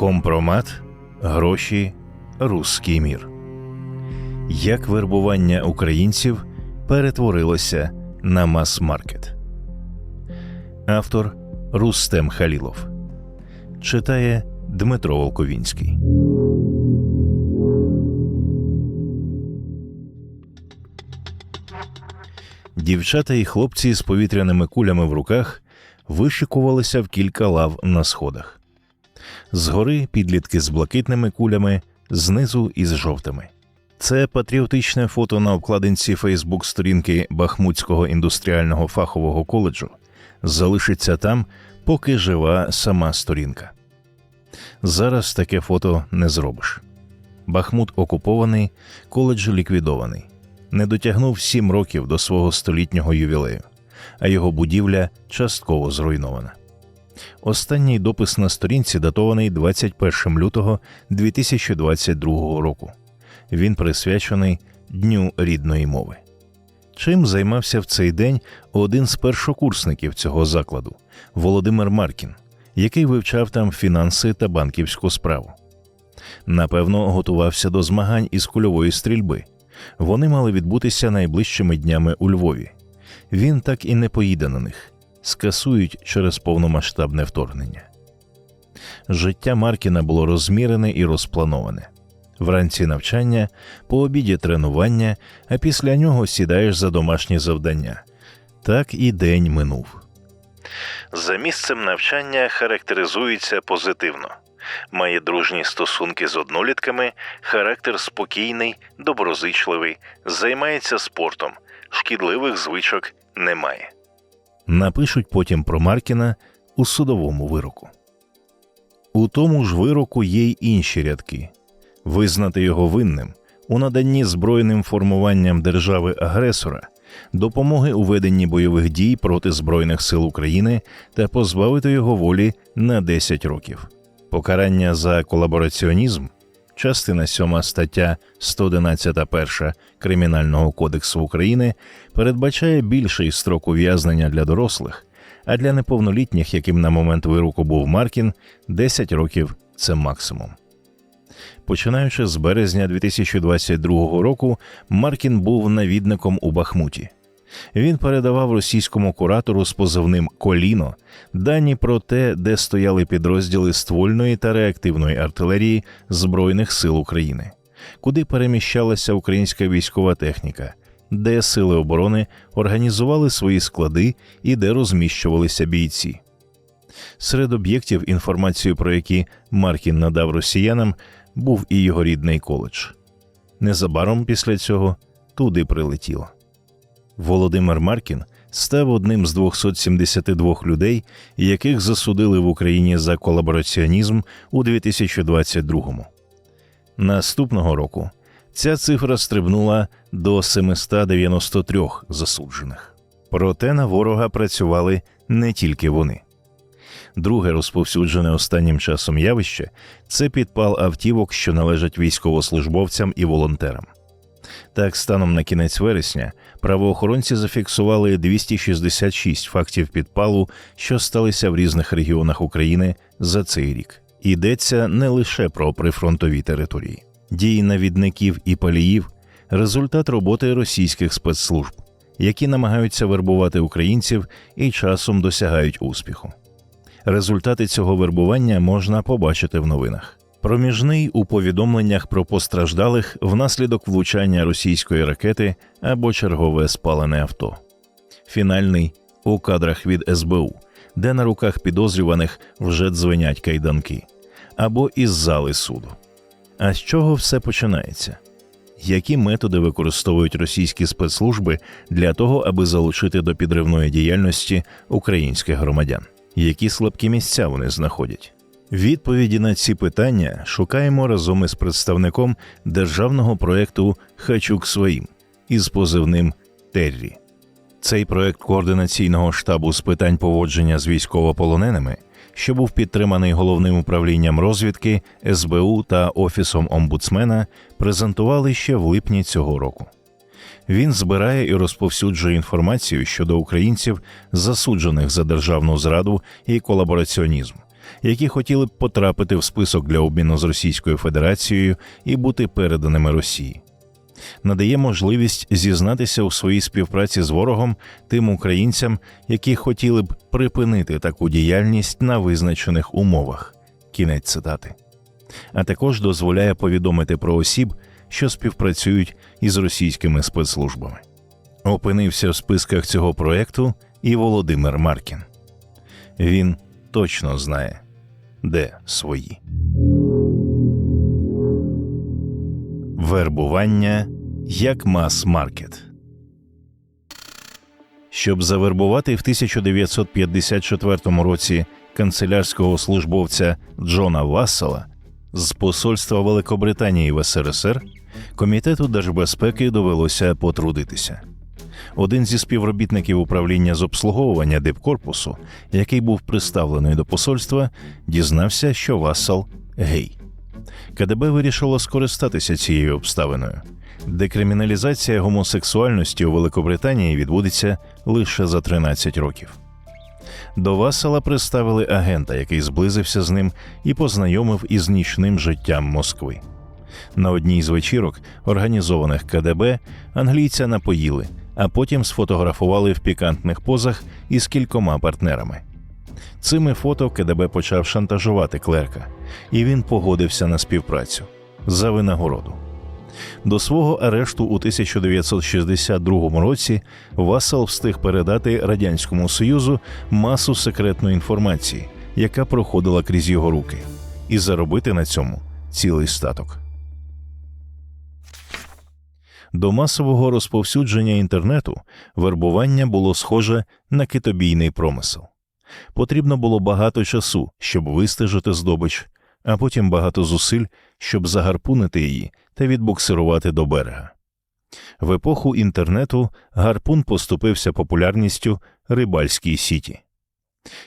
Компромат, гроші, русський мір. Як вербування українців перетворилося на мас-маркет. Автор Рустем Халілов читає Дмитро Волковінський. Дівчата і хлопці з повітряними кулями в руках вишикувалися в кілька лав на сходах. Згори підлітки з блакитними кулями, знизу із жовтими. Це патріотичне фото на обкладинці Фейсбук сторінки Бахмутського індустріального фахового коледжу залишиться там, поки жива сама сторінка. Зараз таке фото не зробиш. Бахмут окупований, коледж ліквідований. Не дотягнув сім років до свого столітнього ювілею, а його будівля частково зруйнована. Останній допис на сторінці датований 21 лютого 2022 року. Він присвячений Дню рідної мови. Чим займався в цей день один з першокурсників цього закладу Володимир Маркін, який вивчав там фінанси та банківську справу. Напевно, готувався до змагань із кульової стрільби. Вони мали відбутися найближчими днями у Львові. Він так і не поїде на них, скасують через повномасштабне вторгнення. Життя Маркіна було розмірене і розплановане. Вранці навчання, по обіді тренування, а після нього сідаєш за домашні завдання. Так і день минув. За місцем навчання характеризується позитивно. Має дружні стосунки з однолітками, характер спокійний, доброзичливий, займається спортом, шкідливих звичок немає. Напишуть потім про Маркіна у судовому вироку. У тому ж вироку є й інші рядки визнати його винним у наданні збройним формуванням держави-агресора, допомоги у веденні бойових дій проти Збройних сил України та позбавити його волі на 10 років. Покарання за колабораціонізм, частина 7 стаття 111.1 Кримінального кодексу України передбачає більший строк ув'язнення для дорослих, а для неповнолітніх, яким на момент вироку був Маркін, 10 років це максимум. Починаючи з березня 2022 року, Маркін був навідником у Бахмуті. Він передавав російському куратору з позивним Коліно дані про те, де стояли підрозділи ствольної та реактивної артилерії Збройних сил України, куди переміщалася українська військова техніка, де сили оборони організували свої склади і де розміщувалися бійці. Серед об'єктів, інформацію про які Маркін надав росіянам, був і його рідний коледж. Незабаром після цього туди прилетіло. Володимир Маркін став одним з 272 людей, яких засудили в Україні за колабораціонізм у 2022-му. Наступного року ця цифра стрибнула до 793 засуджених. Проте на ворога працювали не тільки вони. Друге розповсюджене останнім часом явище це підпал автівок, що належать військовослужбовцям і волонтерам. Так, станом на кінець вересня правоохоронці зафіксували 266 фактів підпалу, що сталися в різних регіонах України за цей рік. Йдеться не лише про прифронтові території, дії навідників і паліїв, результат роботи російських спецслужб, які намагаються вербувати українців і часом досягають успіху. Результати цього вербування можна побачити в новинах. Проміжний у повідомленнях про постраждалих внаслідок влучання російської ракети або чергове спалене авто. Фінальний у кадрах від СБУ, де на руках підозрюваних вже дзвенять кайданки, або із зали суду. А з чого все починається? Які методи використовують російські спецслужби для того, аби залучити до підривної діяльності українських громадян? Які слабкі місця вони знаходять? Відповіді на ці питання шукаємо разом із представником державного проєкту Хачук своїм із позивним Террі. Цей проєкт координаційного штабу з питань поводження з військовополоненими, що був підтриманий головним управлінням розвідки СБУ та Офісом омбудсмена, презентували ще в липні цього року. Він збирає і розповсюджує інформацію щодо українців, засуджених за державну зраду і колабораціонізм, які хотіли б потрапити в список для обміну з Російською Федерацією і бути переданими Росії. Надає можливість зізнатися у своїй співпраці з ворогом тим українцям, які хотіли б припинити таку діяльність на визначених умовах. Кінець цитати. А також дозволяє повідомити про осіб, що співпрацюють із російськими спецслужбами. Опинився в списках цього проекту і Володимир Маркін. Він точно знає, де свої. Вербування як мас-маркет. Щоб завербувати в 1954 році канцелярського службовця Джона Вассела з посольства Великобританії в СРСР, комітету держбезпеки довелося потрудитися. Один зі співробітників управління з обслуговування дипкорпусу, який був приставлений до посольства, дізнався, що Вассал гей. КДБ вирішило скористатися цією обставиною. Декриміналізація гомосексуальності у Великобританії відбудеться лише за 13 років. До Васала представили агента, який зблизився з ним і познайомив із нічним життям Москви. На одній з вечірок, організованих КДБ, англійця напоїли, а потім сфотографували в пікантних позах із кількома партнерами. Цими фото КДБ почав шантажувати клерка, і він погодився на співпрацю за винагороду. До свого арешту у 1962 році Васал встиг передати Радянському Союзу масу секретної інформації, яка проходила крізь його руки, і заробити на цьому цілий статок. До масового розповсюдження інтернету вербування було схоже на китобійний промисел. Потрібно було багато часу, щоб вистежити здобич, а потім багато зусиль, щоб загарпунити її та відбуксирувати до берега. В епоху інтернету гарпун поступився популярністю рибальській сіті.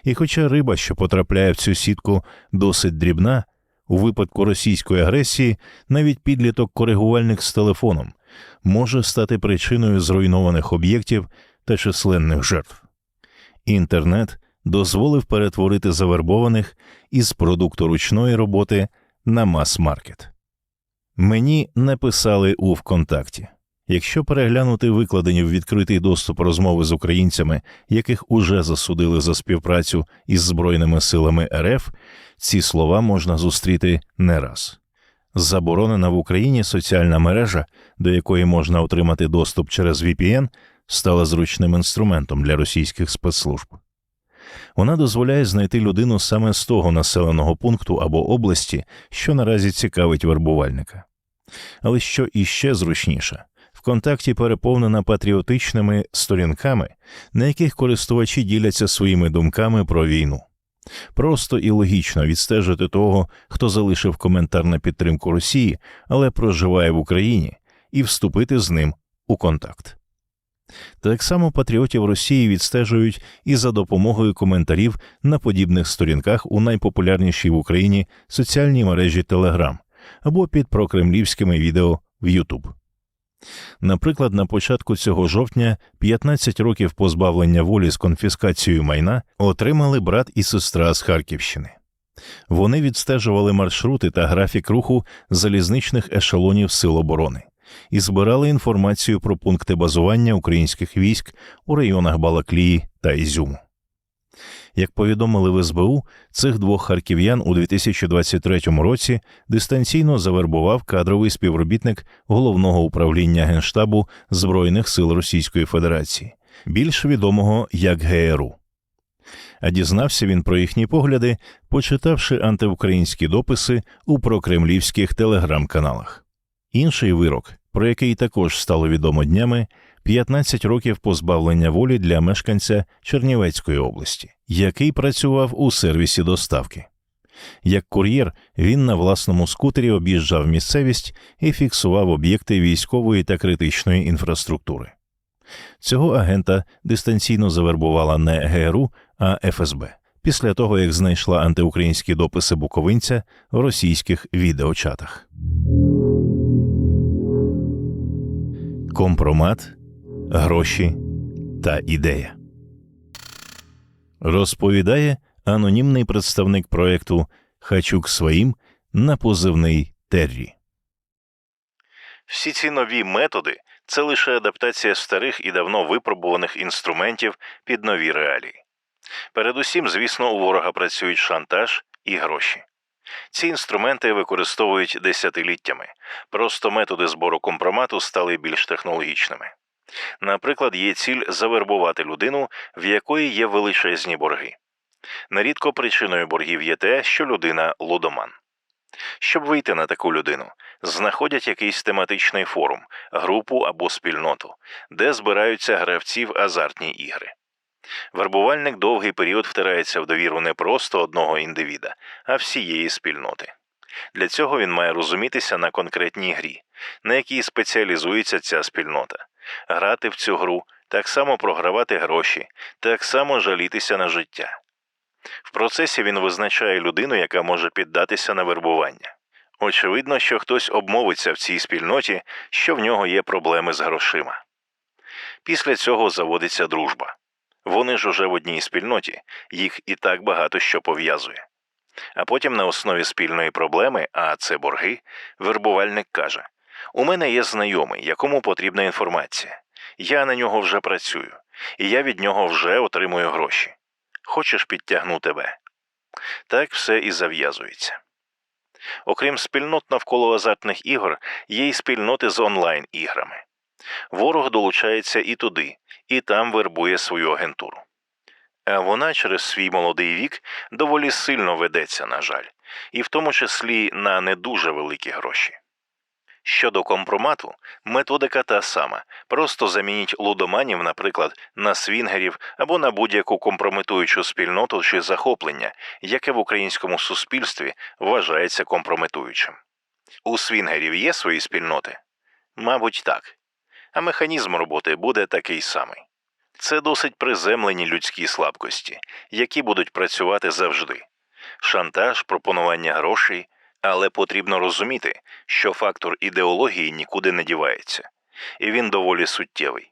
І хоча риба, що потрапляє в цю сітку, досить дрібна, у випадку російської агресії навіть підліток коригувальник з телефоном може стати причиною зруйнованих об'єктів та численних жертв. Інтернет дозволив перетворити завербованих із продукту ручної роботи на мас-маркет. Мені написали у ВКонтакті. Якщо переглянути викладені в відкритий доступ розмови з українцями, яких уже засудили за співпрацю із Збройними силами РФ, ці слова можна зустріти не раз. Заборонена в Україні соціальна мережа, до якої можна отримати доступ через VPN, стала зручним інструментом для російських спецслужб. Вона дозволяє знайти людину саме з того населеного пункту або області, що наразі цікавить вербувальника. Але що іще зручніше, ВКонтакті переповнена патріотичними сторінками, на яких користувачі діляться своїми думками про війну. Просто і логічно відстежити того, хто залишив коментар на підтримку Росії, але проживає в Україні, і вступити з ним у контакт. Так само патріотів Росії відстежують і за допомогою коментарів на подібних сторінках у найпопулярнішій в Україні соціальній мережі Telegram або під прокремлівськими відео в YouTube. Наприклад, на початку цього жовтня 15 років позбавлення волі з конфіскацією майна отримали брат і сестра з Харківщини. Вони відстежували маршрути та графік руху залізничних ешелонів Сил оборони і збирали інформацію про пункти базування українських військ у районах Балаклії та Ізюму. Як повідомили в СБУ, цих двох харків'ян у 2023 році дистанційно завербував кадровий співробітник головного управління Генштабу Збройних сил Російської Федерації, більш відомого як ГРУ. А дізнався він про їхні погляди, почитавши антиукраїнські дописи у прокремлівських телеграм-каналах. Інший вирок, про який також стало відомо днями, 15 років позбавлення волі для мешканця Чернівецької області, який працював у сервісі доставки. Як кур'єр він на власному скутері об'їжджав місцевість і фіксував об'єкти військової та критичної інфраструктури. Цього агента дистанційно завербувала не ГРУ, а ФСБ після того як знайшла антиукраїнські дописи буковинця в російських відеочатах. Компромат гроші та ідея. Розповідає анонімний представник проекту Хачук своїм на позивний Террі. Всі ці нові методи це лише адаптація старих і давно випробуваних інструментів під нові реалії. Передусім, звісно, у ворога працюють шантаж і гроші. Ці інструменти використовують десятиліттями, просто методи збору компромату стали більш технологічними. Наприклад, є ціль завербувати людину, в якої є величезні борги. Нерідко причиною боргів є те, що людина лудоман. Щоб вийти на таку людину, знаходять якийсь тематичний форум, групу або спільноту, де збираються гравці в азартні ігри. Вербувальник довгий період втирається в довіру не просто одного індивіда, а всієї спільноти. Для цього він має розумітися на конкретній грі, на якій спеціалізується ця спільнота, грати в цю гру, так само програвати гроші, так само жалітися на життя. В процесі він визначає людину, яка може піддатися на вербування. Очевидно, що хтось обмовиться в цій спільноті, що в нього є проблеми з грошима. Після цього заводиться дружба. Вони ж уже в одній спільноті, їх і так багато що пов'язує. А потім на основі спільної проблеми, а це борги, вербувальник каже: У мене є знайомий, якому потрібна інформація. Я на нього вже працюю, і я від нього вже отримую гроші. Хочеш підтягну тебе. Так все і зав'язується. Окрім спільнот навколо азартних ігор, є й спільноти з онлайн іграми. Ворог долучається і туди, і там вербує свою агентуру. А вона через свій молодий вік доволі сильно ведеться, на жаль, і в тому числі на не дуже великі гроші. Щодо компромату, методика та сама просто замініть лудоманів, наприклад, на свінгерів або на будь-яку компрометуючу спільноту чи захоплення, яке в українському суспільстві вважається компрометуючим. У свінгерів є свої спільноти? Мабуть, так. А механізм роботи буде такий самий. Це досить приземлені людські слабкості, які будуть працювати завжди. Шантаж, пропонування грошей, але потрібно розуміти, що фактор ідеології нікуди не дівається, і він доволі суттєвий.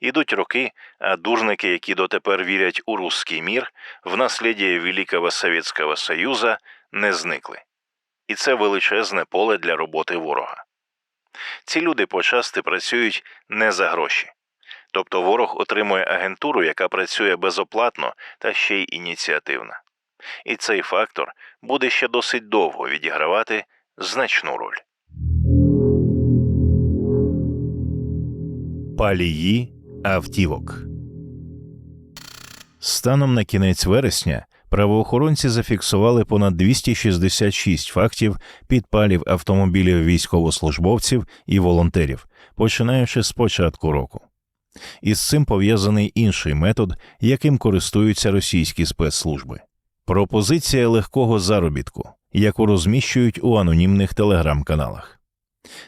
Ідуть роки, а дурники, які дотепер вірять у русський мір, в наслідя Великого Совєтського Союзу, не зникли. І це величезне поле для роботи ворога. Ці люди почасти працюють не за гроші. Тобто ворог отримує агентуру, яка працює безоплатно та ще й ініціативна. І цей фактор буде ще досить довго відігравати значну роль. Палії автівок. Станом на кінець вересня правоохоронці зафіксували понад 266 фактів підпалів автомобілів військовослужбовців і волонтерів, починаючи з початку року. Із цим пов'язаний інший метод, яким користуються російські спецслужби пропозиція легкого заробітку, яку розміщують у анонімних телеграм-каналах.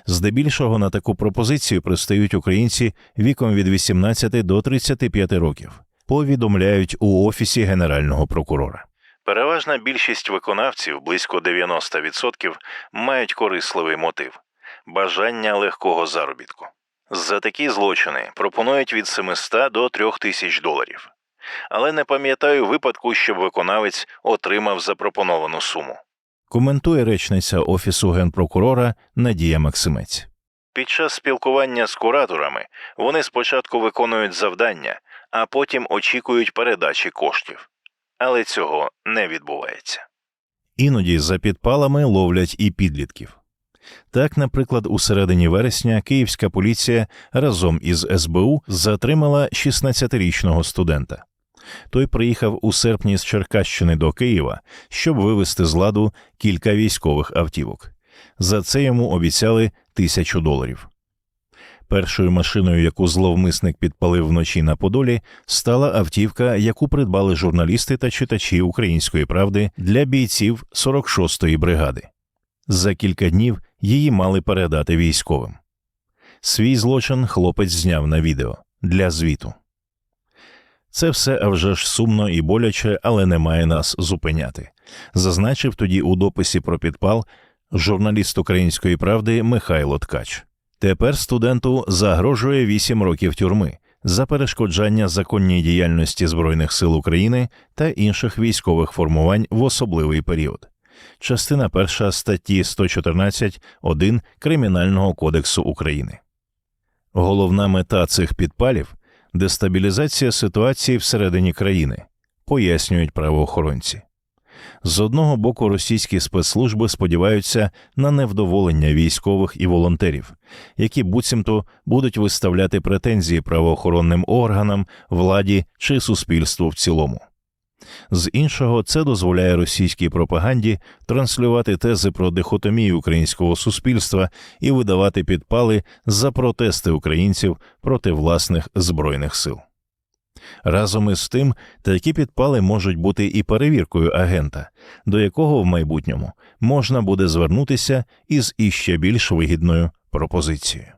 Здебільшого на таку пропозицію пристають українці віком від 18 до 35 років, повідомляють у офісі генерального прокурора. Переважна більшість виконавців, близько 90%, мають корисливий мотив бажання легкого заробітку. За такі злочини пропонують від 700 до 3000 доларів. Але не пам'ятаю випадку, щоб виконавець отримав запропоновану суму. Коментує речниця Офісу генпрокурора Надія Максимець. Під час спілкування з кураторами вони спочатку виконують завдання, а потім очікують передачі коштів. Але цього не відбувається. Іноді за підпалами ловлять і підлітків. Так, наприклад, у середині вересня київська поліція разом із СБУ затримала 16-річного студента. Той приїхав у серпні з Черкащини до Києва, щоб вивезти з ладу кілька військових автівок. За це йому обіцяли тисячу доларів. Першою машиною, яку зловмисник підпалив вночі на Подолі, стала автівка, яку придбали журналісти та читачі української правди для бійців 46-ї бригади. За кілька днів її мали передати військовим. Свій злочин хлопець зняв на відео для звіту. Це все а вже ж сумно і боляче, але не має нас зупиняти. Зазначив тоді у дописі про підпал журналіст української правди Михайло Ткач. Тепер студенту загрожує 8 років тюрми за перешкоджання законній діяльності Збройних сил України та інших військових формувань в особливий період. Частина 1 статті 114.1 Кримінального кодексу України. Головна мета цих підпалів дестабілізація ситуації всередині країни, пояснюють правоохоронці. З одного боку, російські спецслужби сподіваються на невдоволення військових і волонтерів, які буцімто будуть виставляти претензії правоохоронним органам, владі чи суспільству в цілому. З іншого, це дозволяє російській пропаганді транслювати тези про дихотомію українського суспільства і видавати підпали за протести українців проти власних збройних сил. Разом із тим, такі підпали можуть бути і перевіркою агента, до якого в майбутньому можна буде звернутися із іще більш вигідною пропозицією.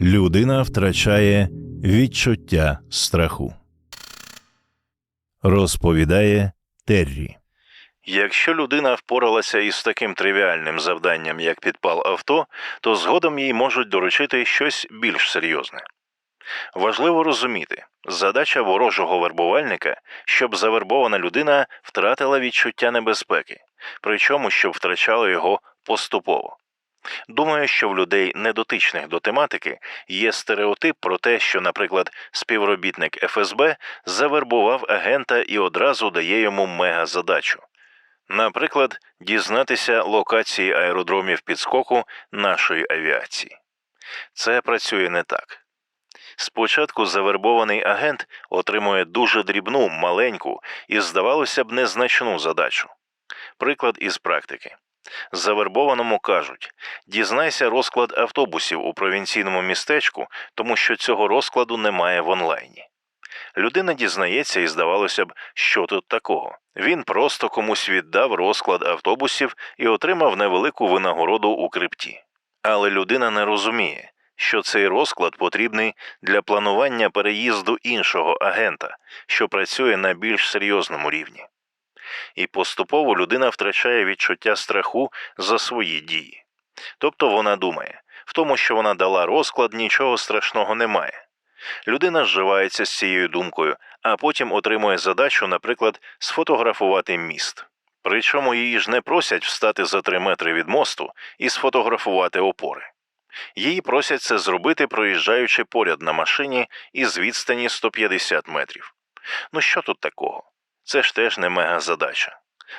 Людина втрачає відчуття страху. Розповідає Террі. Якщо людина впоралася із таким тривіальним завданням, як підпал авто, то згодом їй можуть доручити щось більш серйозне. Важливо розуміти, задача ворожого вербувальника, щоб завербована людина втратила відчуття небезпеки, причому щоб втрачала його поступово. Думаю, що в людей, недотичних до тематики, є стереотип про те, що, наприклад, співробітник ФСБ завербував агента і одразу дає йому мегазадачу. Наприклад, дізнатися локації аеродромів підскоку нашої авіації. Це працює не так. Спочатку завербований агент отримує дуже дрібну, маленьку і, здавалося б, незначну задачу. Приклад із практики. Завербованому кажуть: дізнайся розклад автобусів у провінційному містечку, тому що цього розкладу немає в онлайні. Людина дізнається, і здавалося б, що тут такого. Він просто комусь віддав розклад автобусів і отримав невелику винагороду у крипті. Але людина не розуміє, що цей розклад потрібний для планування переїзду іншого агента, що працює на більш серйозному рівні. І поступово людина втрачає відчуття страху за свої дії. Тобто вона думає, в тому, що вона дала розклад, нічого страшного немає. Людина зживається з цією думкою, а потім отримує задачу, наприклад, сфотографувати міст. Причому її ж не просять встати за три метри від мосту і сфотографувати опори. Її просять це зробити, проїжджаючи поряд на машині із відстані 150 метрів. Ну що тут такого? Це ж теж не мегазадача.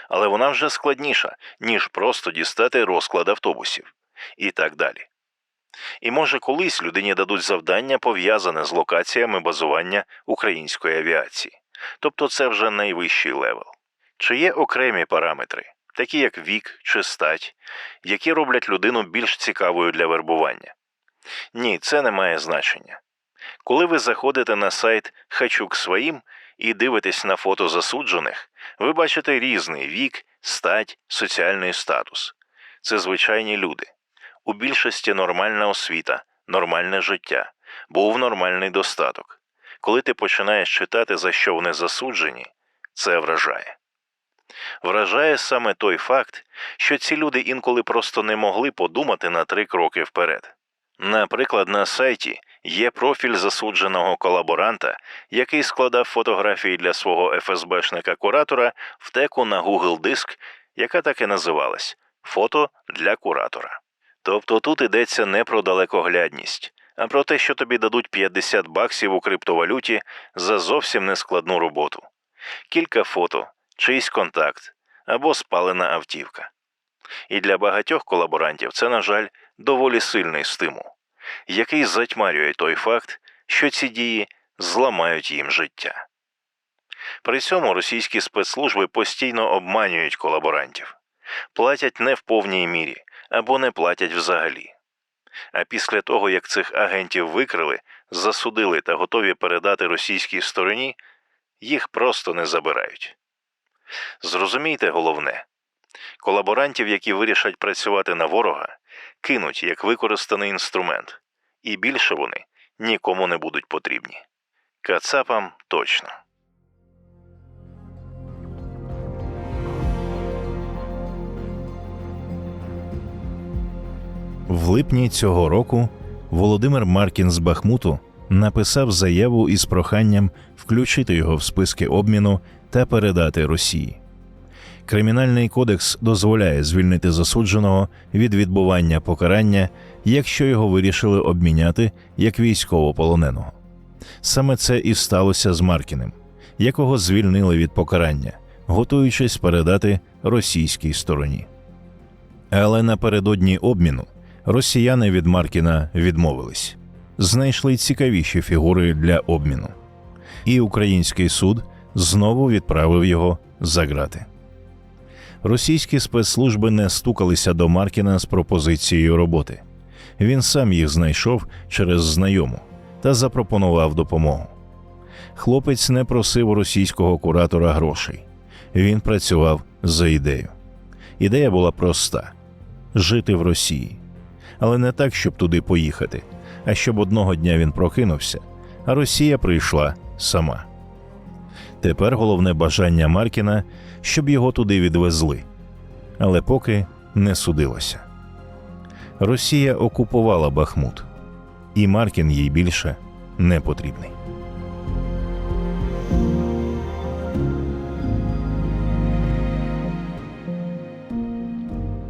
Але вона вже складніша, ніж просто дістати розклад автобусів. І так далі. І може колись людині дадуть завдання пов'язане з локаціями базування української авіації. Тобто це вже найвищий левел. Чи є окремі параметри, такі як вік чи стать, які роблять людину більш цікавою для вербування? Ні, це не має значення. Коли ви заходите на сайт Хачук своїм і дивитесь на фото засуджених, ви бачите різний вік, стать, соціальний статус. Це звичайні люди. У більшості нормальна освіта, нормальне життя, був нормальний достаток. Коли ти починаєш читати, за що вони засуджені, це вражає. Вражає саме той факт, що ці люди інколи просто не могли подумати на три кроки вперед. Наприклад, на сайті є профіль засудженого колаборанта, який складав фотографії для свого ФСБшника-куратора в теку на Google диск, яка так і називалась Фото для куратора. Тобто тут йдеться не про далекоглядність, а про те, що тобі дадуть 50 баксів у криптовалюті за зовсім нескладну роботу, кілька фото, чийсь контакт або спалена автівка. І для багатьох колаборантів це, на жаль, доволі сильний стимул, який затьмарює той факт, що ці дії зламають їм життя. При цьому російські спецслужби постійно обманюють колаборантів, платять не в повній мірі або не платять взагалі. А після того, як цих агентів викрили, засудили та готові передати російській стороні, їх просто не забирають. Зрозумійте головне колаборантів, які вирішать працювати на ворога, кинуть як використаний інструмент, і більше вони нікому не будуть потрібні. Кацапам точно. В липні цього року Володимир Маркін з Бахмуту написав заяву із проханням включити його в списки обміну та передати Росії. Кримінальний кодекс дозволяє звільнити засудженого від відбування покарання, якщо його вирішили обміняти як військовополоненого. Саме це і сталося з Маркіним, якого звільнили від покарання, готуючись передати російській стороні. Але напередодні обміну росіяни від Маркіна відмовились, знайшли цікавіші фігури для обміну, і український суд знову відправив його за грати. Російські спецслужби не стукалися до Маркіна з пропозицією роботи. Він сам їх знайшов через знайому та запропонував допомогу. Хлопець не просив російського куратора грошей. Він працював за ідею. Ідея була проста жити в Росії. Але не так, щоб туди поїхати, а щоб одного дня він прокинувся, а Росія прийшла сама. Тепер головне бажання Маркіна, щоб його туди відвезли. Але поки не судилося. Росія окупувала Бахмут, і Маркін їй більше не потрібний.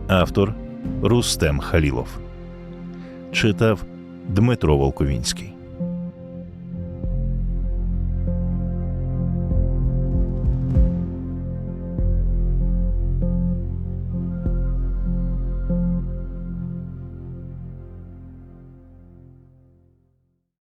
Автор Рустем Халілов читав Дмитро Волковінський.